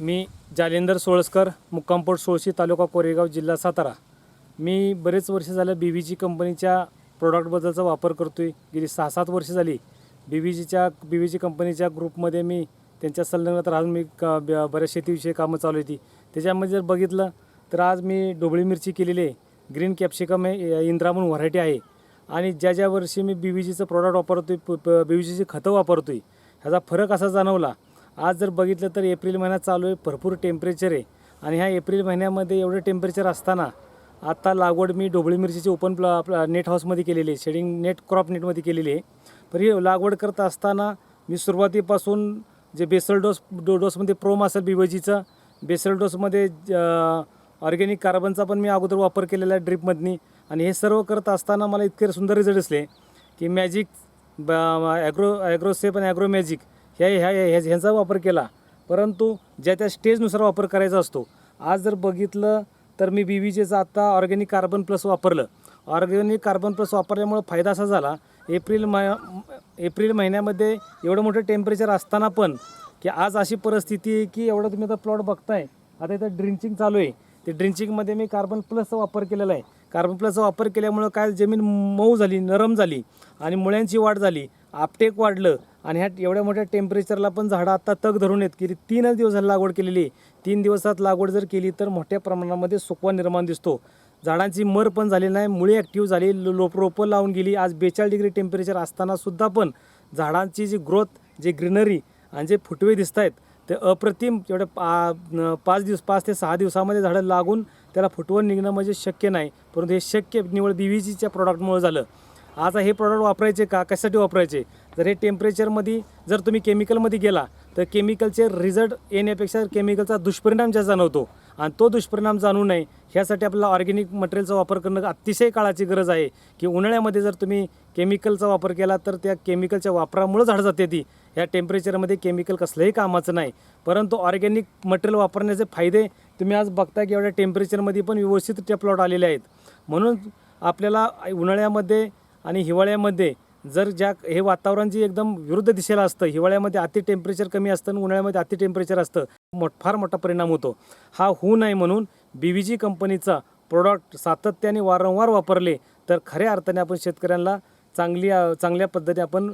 मी जालेंदर सोळसकर मुक्कामपोट सोळशी तालुका कोरेगाव जिल्हा सातारा. मी बरेच वर्ष झालं बी व्ही जी कंपनीच्या प्रोडक्टबद्दलचा वापर करतो आहे गेली सहा सात वर्ष झाली बी व्ही जीच्या बी व्ही जी कंपनीच्या ग्रुपमध्ये मी त्यांच्या संलग्नात राहून मी क ब- बऱ्याच शेतीविषयी कामं चालू होती. त्याच्यामध्ये जर बघितलं तर आज मी ढोबळी मिरची केलेली आहे. ग्रीन कॅप्सिकम हे इंद्रा म्हणून व्हरायटी आहे. आणि ज्या ज्या वर्षी मी बी व्ही जीचं प्रॉडक्ट वापरतो आहे बी व्ही जीची खतं वापरतो आहे ह्याचा फरक असा जाणवला आज जर बघितलं तर एप्रिल महिना चालू आहे भरपूर टेम्परेचर आहे. आणि ह्या एप्रिल महिन्यामध्ये एवढं टेम्परेचर असताना आत्ता लागवड मी ढोबळी मिरचीची ओपन प्ला नेट हाऊसमध्ये केलेली आहे शेडिंग नेट क्रॉप नेटमध्ये केलेली आहे. पर ही लागवड करत असताना मी सुरुवातीपासून जे बेसल डोस डो डोसमध्ये प्रोम असेल बिवजीचं बेसल डोसमध्ये ऑर्गॅनिक कार्बनचा पण मी अगोदर वापर केलेला आहे ड्रिपमधनी आणि हे सर्व करत असताना मला इतके सुंदर रिझल्ट असले की मॅजिक ब ॲग्रो ॲग्रोसेप आणि ॲग्रो मॅजिक ह्या ह्या ह्या ह्यांचा वापर केला. परंतु ज्या त्या स्टेजनुसार वापर करायचा असतो. आज जर बघितलं तर मी बी व्ही आत्ता ऑर्गॅनिक कार्बन प्लस वापरलं. ऑर्गॅनिक कार्बन प्लस वापरल्यामुळं फायदा असा झाला एप्रिल म एप्रिल महिन्यामध्ये एवढं मोठं टेम्परेचर असताना पण की आज अशी परिस्थिती आहे की एवढं तुम्ही आता प्लॉट बघताय. आता इथं ड्रिंचिंग चालू आहे. ते ड्रिंचिंगमध्ये मी कार्बन प्लसचा वापर केलेला आहे. कार्बन प्लसचा वापर केल्यामुळं काय जमीन मऊ झाली नरम झाली आणि मुळ्यांची वाढ झाली. आपटेक वाढलं. आणि ह्या एवढ्या मोठ्या टेम्परेचरला पण झाडं आत्ता तग धरून येत की तीनच दिवस लागवड केलेली आहे. तीन दिवसात लागवड जर केली तर मोठ्या प्रमाणामध्ये सुकवा निर्माण दिसतो. झाडांची मर पण झाली नाही मुळी ॲक्टिव्ह झाली लो- लोप रोपं लावून गेली. आज बेचाळीस डिग्री टेम्परेचर असताना सुद्धा पण झाडांची जी ग्रोथ जे ग्रीनरी आणि जे फुटवे दिसत आहेत ते अप्रतिम एवढ्या पा पाच दिवस पाच ते सहा दिवसामध्ये झाडं लागून त्याला फुटवून निघणं म्हणजे शक्य नाही. परंतु हे शक्य निवड बी व्ही जीच्या प्रॉडक्टमुळे झालं. आता हे प्रॉडक्ट वापरायचे का? कशासाठी वापरायचे? जर हे टेम्परेचरमध्ये जर तुम्ही केमिकलमध्ये गेला तर केमिकलचे रिझल्ट येण्यापेक्षा केमिकलचा दुष्परिणाम जास्त जाणवतो. आणि तो दुष्परिणाम जाणू नये ह्यासाठी आपल्याला ऑर्गॅनिक मटेरियलचा वापर करणं अतिशय काळाची गरज आहे. की उन्हाळ्यामध्ये जर तुम्ही केमिकलचा वापर केला तर त्या केमिकलच्या वापरामुळं झाड जाते ती ह्या टेम्परेचरमध्ये केमिकल कसलंही कामाचं नाही. परंतु ऑर्गॅनिक मटेरियल वापरण्याचे फायदे तुम्ही आज बघता की एवढ्या टेम्परेचरमध्ये पण व्यवस्थित त्या आलेले आहेत. म्हणून आपल्याला उन्हाळ्यामध्ये आणि हिवाळ्यामध्ये जर ज्या हे वातावरण जे एकदम विरुद्ध दिशेला असतं हिवाळ्यामध्ये अति टेम्परेचर कमी असतं आणि उन्हाळ्यामध्ये अति टेम्परेचर असतं मोठ फार मोठा परिणाम होतो. हा होऊ नये म्हणून बी व्ही जी कंपनीचा प्रोडक्ट सातत्याने वारंवार वापरले तर खऱ्या अर्थाने आपण शेतकऱ्यांना चांगली चांगल्या पद्धतीने आपण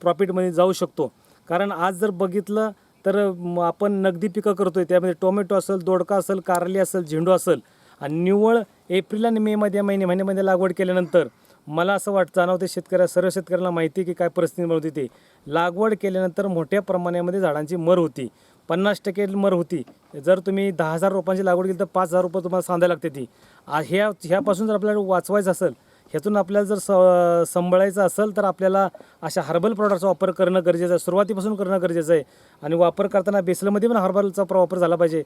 प्रॉफिटमध्ये जाऊ शकतो. कारण आज जर बघितलं तर आपण नगदी पिकं करतो आहे त्यामध्ये टोमॅटो असेल दोडका असेल कारली असेल झेंडू असेल आणि निव्वळ एप्रिल आणि मेमध्ये महिने महिन्यामध्ये लागवड केल्यानंतर मला असं वाटतं जाणवते शेतकऱ्या सर्व शेतकऱ्यांना माहिती आहे की काय परिस्थिती होती ते. लागवड केल्यानंतर मोठ्या प्रमाणामध्ये झाडांची मर होती. पन्नास टक्के मर होती. जर तुम्ही दहा हजार रोपांची लागवड केली तर पाच हजार रुपये तुम्हाला सांधायला लागते ती. आ- ह्या ह्यापासून जर आपल्याला वाचवायचं असेल ह्यातून आपल्याला जर स संभाळायचं असेल तर आपल्याला अशा हर्बल प्रॉडक्टचा वापर करणं गरजेचं आहे. सुरुवातीपासून करणं गरजेचं आहे. आणि वापर करताना बेसलमध्ये पण हर्बलचा वापर झाला पाहिजे.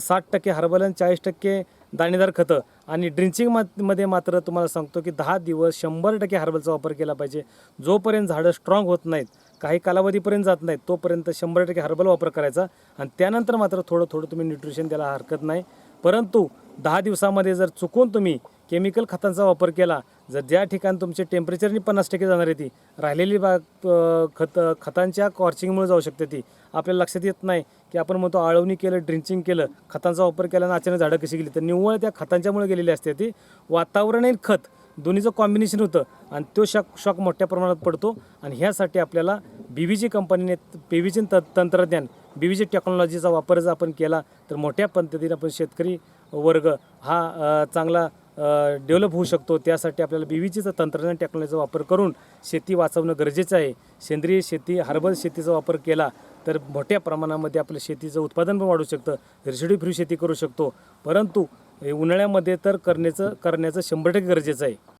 साठ टक्के हर्बल आणि चाळीस टक्के दाणेदार खतं आणि ड्रिंचिंगमध्ये मात्र तुम्हाला सांगतो की दहा दिवस शंभर टक्के हर्बलचा वापर केला पाहिजे. जोपर्यंत झाडं स्ट्रॉंग होत नाहीत काही कालावधीपर्यंत जात नाहीत तोपर्यंत शंभर टक्के हर्बल वापर करायचा आणि त्यानंतर मात्र थोडं थोडं तुम्ही न्यूट्रिशन द्यायला हरकत नाही. परंतु दहा दिवसामध्ये जर चुकून तुम्ही केमिकल खतांचा वापर केला जर ज्या ठिकाणी तुमचे टेम्परेचरनी पन्नास टक्के जाणार आहे ती राहिलेली बाग खत खतांच्या कॉर्चिंगमुळे जाऊ शकते ती. आपल्याला लक्षात येत नाही की आपण म्हणतो आळवणी केलं ड्रिंचिंग केलं खतांचा वापर केला आणि अचानक झाडं कशी गेली. तर निव्वळ त्या खतांच्यामुळे गेलेली असते ती. वातावरण आणि खत दोन्हीचं कॉम्बिनेशन होतं आणि तो शॉक शॉक मोठ्या प्रमाणात पडतो. आणि ह्यासाठी आपल्याला बी व्ही जी कंपनीने बी व्ही जी तंत्रज्ञान बी व्ही जी टेक्नॉलॉजीचा वापर जर आपण केला. तर मोठ्या पद्धतीने आपण शेतकरी वर्ग हा चांगला डेव्हलप होऊ शकतो. त्यासाठी आपल्याला बी व्ही तंत्रज्ञान टेक्नॉलॉजीचा वापर करून शेती वाचवणं गरजेचं आहे. सेंद्रिय शेती हर्बल शेतीचा वापर केला तर मोठ्या प्रमाणामध्ये आपलं शेतीचं उत्पादन पण वाढू शकतं. रेसिड्यू फ्री शेती करू शकतो. परंतु उन्हाळ्यामध्ये तर करण्याचं करण्याचं शंभर टक्के गरजेचं आहे.